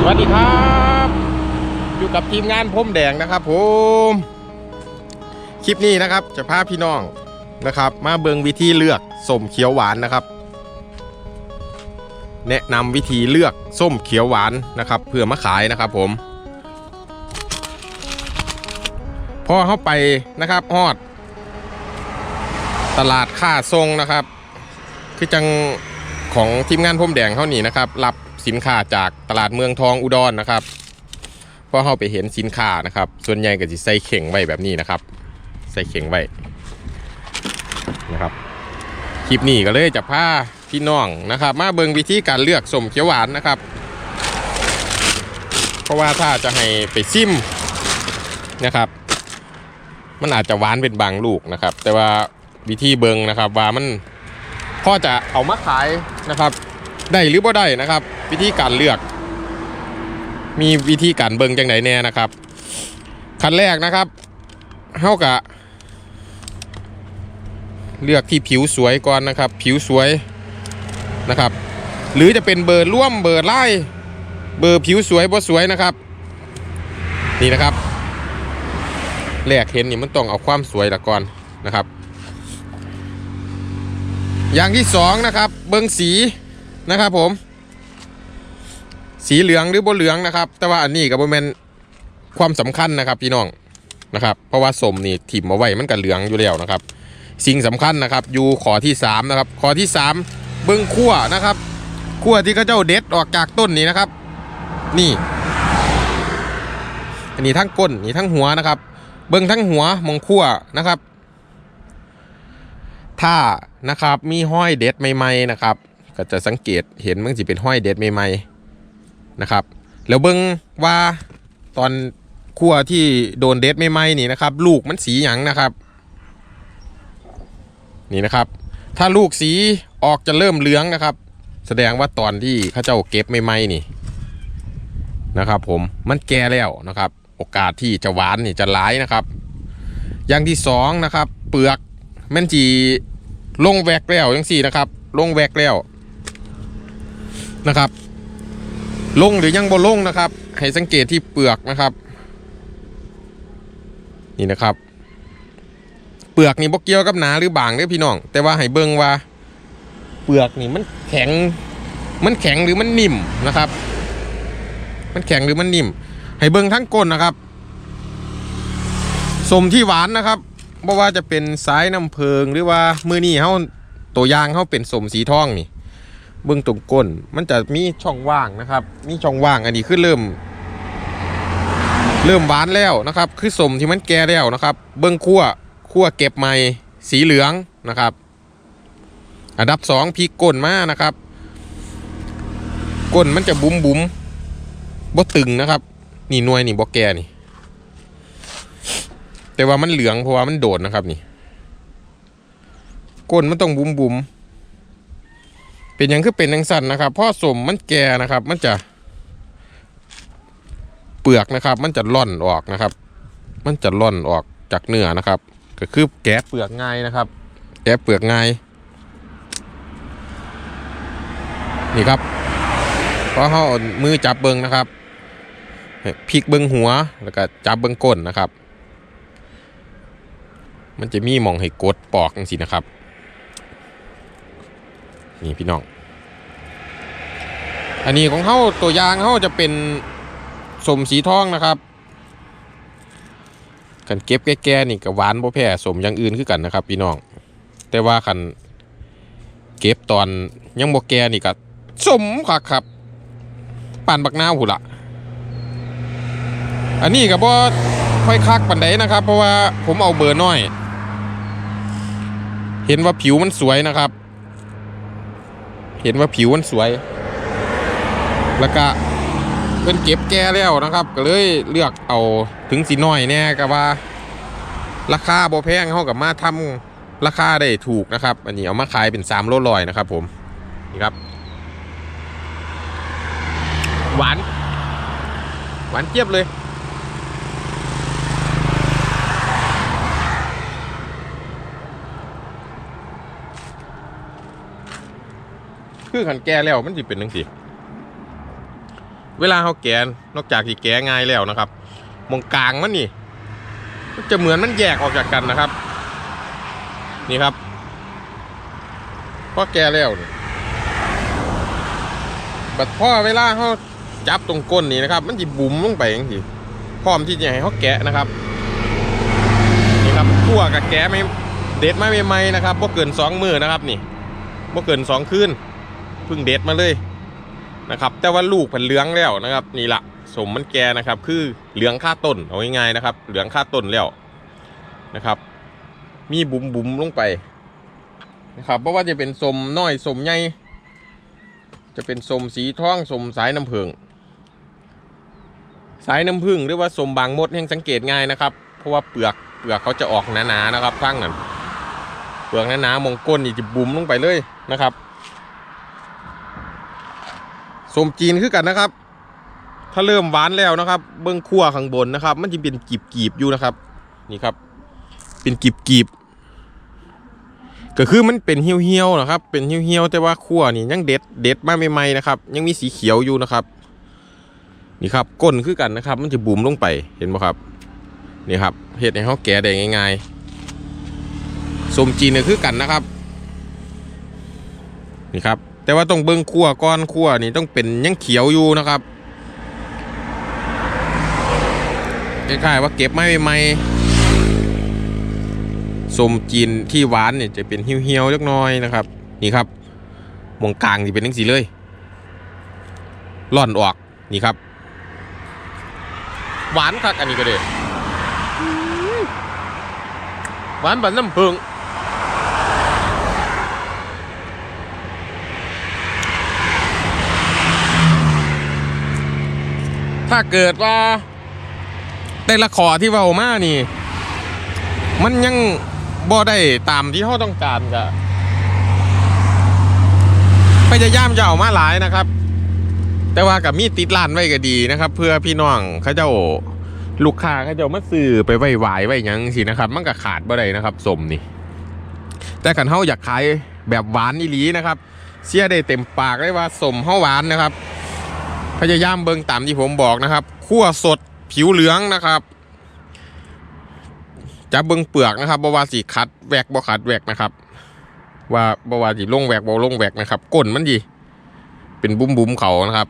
สวัสดีครับ อยู่กับทีมงานพมแดงนะครับผมคลิปนี้นะครับจะพาพี่น้องนะครับ มาเบิงวิธีเลือกส้มเขียวหวานนะครับ แนะนำวิธีเลือกส้มเขียวหวานนะครับ เพื่อมาขายนะครับผมพอเข้าไปนะครับฮอด ตลาดค่าทรงนะครับ คือจัง ของทีมงานพรมแดงเขานี่นะครับ รับสินค้าจากตลาดเมืองทองอุดรนะครับพอเข้าไปเห็นสินค้านะครับ ส่วนใหญ่ก็จะใส่เข่งไว้แบบนี้นะครับ ใส่เข่งไว้นะครับคลิปนี้ก็เลยจะพาพี่น้องนะครับ มาเบิ่งวิธีการเลือกสมเขียวหวานนะครับ เพราะว่าถ้าจะให้ไปซิมนะครับ มันอาจจะหวานเป็นบางลูกนะครับ แต่ว่าวิธีเบิงนะครับว่ามัน พ่อจะเอามาขายนะครับได้หรือบ่ได้นะครับ วิธีการเลือก มีวิธีการเบิงจังไหนแน่นะครับขั้นแรกนะครับเท่ากับเลือกที่ผิวสวยก่อนนะครับ ผิวสวยนะครับ หรือจะเป็นเบอร์ร่วมเบอร์ไล่เบอร์ผิวสวยบ่สวยนะครับ นี่นะครับแรกเห็นนี่มันต้องเอาความสวยละก่อนนะครับ อย่างที่สองนะครับ เบิ้งสีนะครับผม สีเหลืองหรือบ่เหลืองนะครับ แต่ว่าอันนี้กับโมเมนความสำคัญนะครับพี่น้องนะครับ เพราะว่าสมนี่ถิ่มมาไว้มันก็เหลืองอยู่แล้วนะครับ สิ่งสำคัญนะครับอยู่ขอที่สามนะครับขอที่สามเบิ้งขั้วนะครับขั้วที่เขาเจ้าเด็ดออกจากต้นนี้นะครับ นี่อันนี้ทั้งก้นนี่ทั้งหัวนะครับ เบิ้งทั้งหัวมองขั้วนะครับ ถ้านะครับมีห้อยเด็ดใหม่ๆนะครับ ก็จะสังเกตเห็นมันจะเป็นห้อยเด็ดใหม่ๆนะครับ แล้วเบิ้งว่าตอนขั้วที่โดนเด็ดใหม่ๆนี่นะครับ ลูกมันสีหยังนะครับ นี่นะครับ ถ้าลูกสีออกจะเริ่มเหลืองนะครับ แสดงว่าตอนที่ข้าเจ้าเก็บใหม่ๆนี่นะครับผมมันแก่แล้วนะครับ โอกาสที่จะหวานนี่จะร้ายนะครับ อย่างที่สองนะครับ เปลือกแม่นจี ลงแวกแล้วยังสี่นะครับ ลงแวกแล้วนะครับ ลงหรือยังบ่ลงนะครับ ให้สังเกตที่เปลือกนะครับ นี่นะครับ เปลือกนี่บ่เกี่ยวกับหนาหรือบางเด้อพี่น้อง แต่ว่าให้เบิ่งว่า เปลือกนี่มันแข็ง มันแข็งหรือมันนิ่มนะครับ มันแข็งหรือมันนิ่ม ให้เบิ่งทั้งก้นนะครับสมที่หวานนะครับ บ่ว่าจะเป็นสายน้ำเพิงหรือว่ามือนี่เขาตัวยางเขาเป็นสมสีทองนี่เบื้องตรงก้นมันจะมีช่องว่างนะครับ มีช่องว่างอันนี้คือเริ่ม เริ่มหวานแล้วนะครับ คือสมที่มันแก่แล้วนะครับ เบื้องขั้วขั้วเก็บใหม่สีเหลืองนะครับ อันดับสองพริกก้นมานะครับ ก้นมันจะบุ๋มบุ๋มบ่ตึงนะครับ นี่นวยนี่บ่แก่นี่ แต่ว่ามันเหลืองเพราะว่ามันโดดนะครับนี่ก้นมันต้องบุ๋มบุ๋มเป็นหยังคือเป็นยังสั่นนะครับพราะสมมันแก่นะครับ มันจะ เปลือกนะครับ มันจะล่อนออกนะครับ มันจะล่อนออกจากเนื้อนะครับ ก็คือแกะเปลือกง่ายนะครับ แกะเปลือกง่ายนี่ครับพอเขาเอามือจับเบิงนะครับพลิกเบิงหัวแล้วก็จับเบิงก้นนะครับ มันจะมีมองให้กดปอกจังสินะครับ นี่พี่น้อง อันนี้ของเขาตัวยางเขาจะเป็นสมสีทองนะครับกันเก็บแก่ๆนี่กับหวานบ่แพ้สมอย่างอื่นคือกันนะครับ พี่น้อง แต่ว่าคันเก็บตอนยังบ่แก่นี่ก็สมคักครับปานบักนาวหูละอันนี้ก็บ่ค่อยคักปานใดนะครับ เพราะว่าผมเอาเบอร์น้อย เห็นว่าผิวมันสวยนะครับ เห็นว่าผิวมันสวย แล้วก็เพิ่นเก็บแก่แล้วนะครับ ก็เลยเลือกเอาถึงสีน้อยแน่ก็ว่า ราคาบ่แพงเฮากับมาทำราคาได้ถูกนะครับ อันนี้เอามาขายเป็น3โลลอยนะครับ ผมนี่ครับ หวาน หวานเจี๊ยบเลย คือขันแก่แล้วมันสิเป็นจังซี่เวลาเขาแกะนอกจากที่แกะง่ายแล้วนะครับมองกลางมันนี่มันจะเหมือนมันแยกออกจากกันนะครับ นี่ครับพอแกะแล้วนี่บัดพ่อเวลาเขาจับตรงก้นนี่นะครับ มันจะบุ๋มลงไปอย่างที่พร้อมที่จะให้เขาแกะนะครับนี่ครับคั่วกับแกะไม่เด็ดไมาใหม่ๆนะครับบ่เกินสองมือนะครับนี่บ่เกินสองคืน พิ่งเด็ดมาเลยนะครับ แต่ว่าลูกผันเหลืองแล้วนะครับ นี่ละสมมันแกนะครับ คือเหลืองค่าต้นเอาง่ายๆนะครับ เหลืองค่าต้นแล้วนะครับ มีบุ๋มบุ๋มๆลงไปนะครับเพราะว่าจะเป็นสมน้อยสมใหญ่จะเป็นสมสีทองสมสายน้ำผึ้งสายน้ำผึ้งหรือว่าสมบางมดแห่งสังเกตง่ายนะครับ เพราะว่าเปลือกเปลือกเขาจะออกหนาๆนะครับข้างนั้นเปลือกหนาๆมองก้นนี่จะบุ๋มลงไปเลยนะครับ สมจีนคือกันนะครับ ถ้าเริ่มหวานแล้วนะครับ เบื้องขั้วข้างบนนะครับ มันจะเป็นกีบๆอยู่นะครับ นี่ครับ เป็นกีบๆก็คือมันเป็นเหี่ยวๆนะครับ เป็นเหี่ยวๆแต่ว่าขั้วนี่ยังเด็ดเด็ดมาใหม่ๆนะครับ ยังมีสีเขียวอยู่นะครับ นี่ครับก้นคือกันนะครับ มันจะบุ๋มลงไปเห็นไหมครับนี่ครับเห็ดให้เขาแก่ได้ง่ายๆสมจีนเนี่ยคือกันนะครับ นี่ครับแต่ว่าต้องเบิ้งคั่วก้อนคั่วนี่ต้องเป็นยังเขียวอยู่นะครับคล้ายๆว่าเก็บไม่ใหม่สมจีนที่หวานเนี่ยจะเป็นเหี่ยวๆเล็กน้อยนะครับ นี่ครับมองกลางที่เป็นทั้งสีเลยร่อนออกนี่ครับ หวานคักอันนี้ก็เด้หวานแบบน้ำผึ้ง ถ้าเกิดว่าแต่ละขอที่เว้ามานี่ มันยังบ่ได้ตามที่เขาต้องการกะพยายามจะเอามาหลายนะครับ แต่ว่ากับมีติดร้านไว้ก็ดีนะครับ เพื่อพี่น้องเขาเจ้าลูกค้าเขาจะเอามาซื้อไปไว้ไหวไว้ยังสินะครับ มันก็ขาดบ่ได้นะครับสมนี่ แต่ขันเฮาอยากขายแบบหวานอีหลีนะครับ เสียได้เต็มปากเลยว่าสมเฮาหวานนะครับ พยายามเบิ่งตามที่ผมบอกนะครับคั่วสดผิวเหลืองนะครับจะเบิ่งเปลือกนะครับบ่ว่าสิขัดแวกบ่ขัดแวกนะครับ ว่าบ่ว่าสิลงแวกบ่ลงแวกนะครับก้นมันดีเป็นบุ้มบุ้มเขานะครับ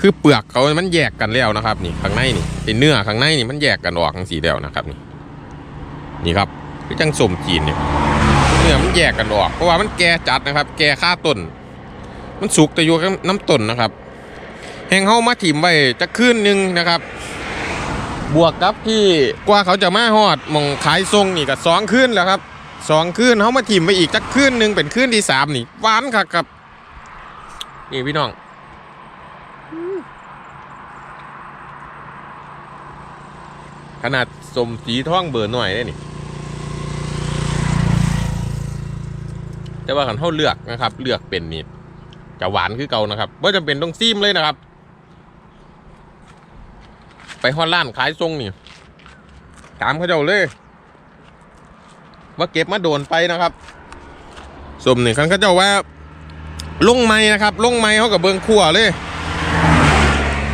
คือเปลือกเขามันแยกกันแล้วนะครับ นี่ข้างในนี่ไอเนื้อข้างในนี่มันแยกกันออกทั้งสีแล้วนะครับนี่นี่ครับคือจังสมจีนเนี่ยเนื้อมันแยกกันออกเพราะว่ามันแก่จัดนะครับ แก่ค่าต้น มันสุกแต่อยู่กับน้ำต้นนะครับ แห้งเฮามาถิ่มไว้จะคืนหนึ่งนะครับ บวกกับที่กว่าเขาจะมาฮอดมองขายทรงนี่ก็สองคืนแล้วครับสองคืนเขามาถิ่มไว้อีกจักคืนหนึ่งเป็นคืนที่สามนี่หวานครับครับนี่พี่น้องขนาดสมสีท่องเบอร์หน่อยได้นี่ แต่ว่าขันเท่าเลือกนะครับ เลือกเป็นนี่ จะหวานคือเก่านะครับว่าจะเป็นต้องซีมเลยนะครับ ไปฮอดร้านขายทรงนี่ตามเขาเจ้าเลย ว่าเก็บมาโดนไปนะครับสมหนึ่งครั้งเขาเจ้าว่าลงไม้นะครับลงไม้เขากับเบิงขั่วเลย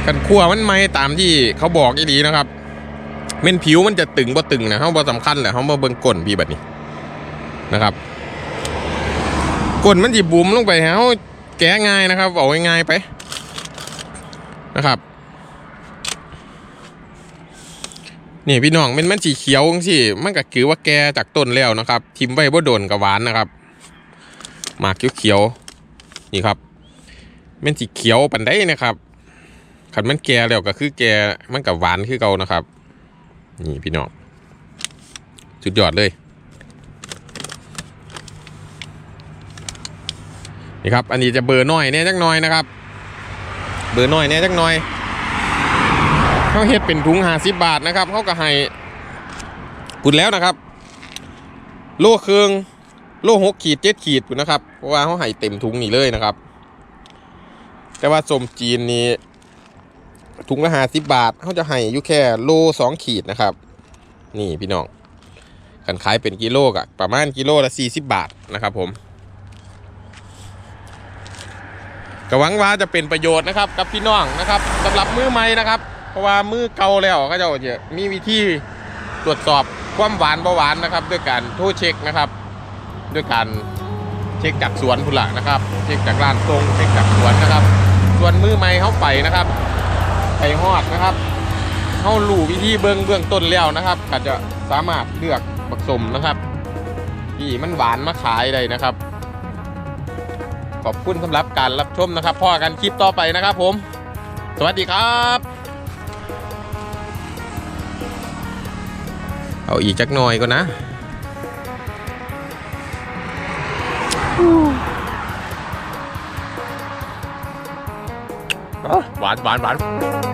กันขั่วมันไม้ตามที่เขาบอกอีดีนะครับเม่นผิวมันจะตึงบ่ตึงนะเขาบ่สำคัญแหละเขามาเบิงก้นพี่แบบนี้นะครับก้นมันจีบุ๋มลงไปเขา แก้ง่ายนะครับเอาง่ายๆไปนะครับ นี่พี่น้องมันมันสีเขียวสิมันก็คือว่าแกจากต้นแล้วนะครับ ทิมไว้บ่โดนกับหวานนะครับหมากเขียวๆนี่ครับมันสีเขียวปันได้นะครับขันมันแกแล้วก็คือแกมันกับหวานคือเก่านะครับ นี่พี่น้องสุดยอดเลย นี่ครับ อันนี้จะเบอร์น้อยแน่จักหน่อยนะครับ เบอร์น้อยแน่จักหน่อยเขาเฮ็ดเป็นถุงห้าสิบบาทนะครับเขาก็ให้ปุ่นแล้วนะครับ โลเครืองโลหกขีดเจ็ดขีดปุ่นะครับ เพราะว่าเขาให้เต็มถุงนี่เลยนะครับ แต่ว่าสมจีนนี่ถุงละห้าสิบบาทเขาจะให้อยู่แค่โลสองขีดนะครับ นี่พี่น้องกันขายเป็นกิโลกะประมาณกิโลละสี่สิบบาทนะครับผม ก็หวังว่าจะเป็นประโยชน์นะครับ กับพี่น้องนะครับสำหรับมือใหม่นะครับ เพราะว่ามือเก่าแล้วก็จะมีวิธีตรวจสอบความหวานเบาหวานนะครับ ด้วยการโทรเช็คนะครับ ด้วยการเช็คจากสวนพุ่นละนะครับ เช็คจากร้านตรงเช็คจากสวนนะครับ ส่วนมือใหม่เขาไปนะครับ ไปฮอดนะครับเขารู้วิธีเบื้องเบื้องต้นแล้วนะครับก็จะสามารถเลือกผสมนะครับที่มันหวานมาขายได้นะครับ ขอบคุณสำหรับการรับชมนะครับพ่อกันคลิปต่อไปนะครับผม สวัสดีครับ เอาอีกจักหน่อยก่อนนะหวานหวานหวาน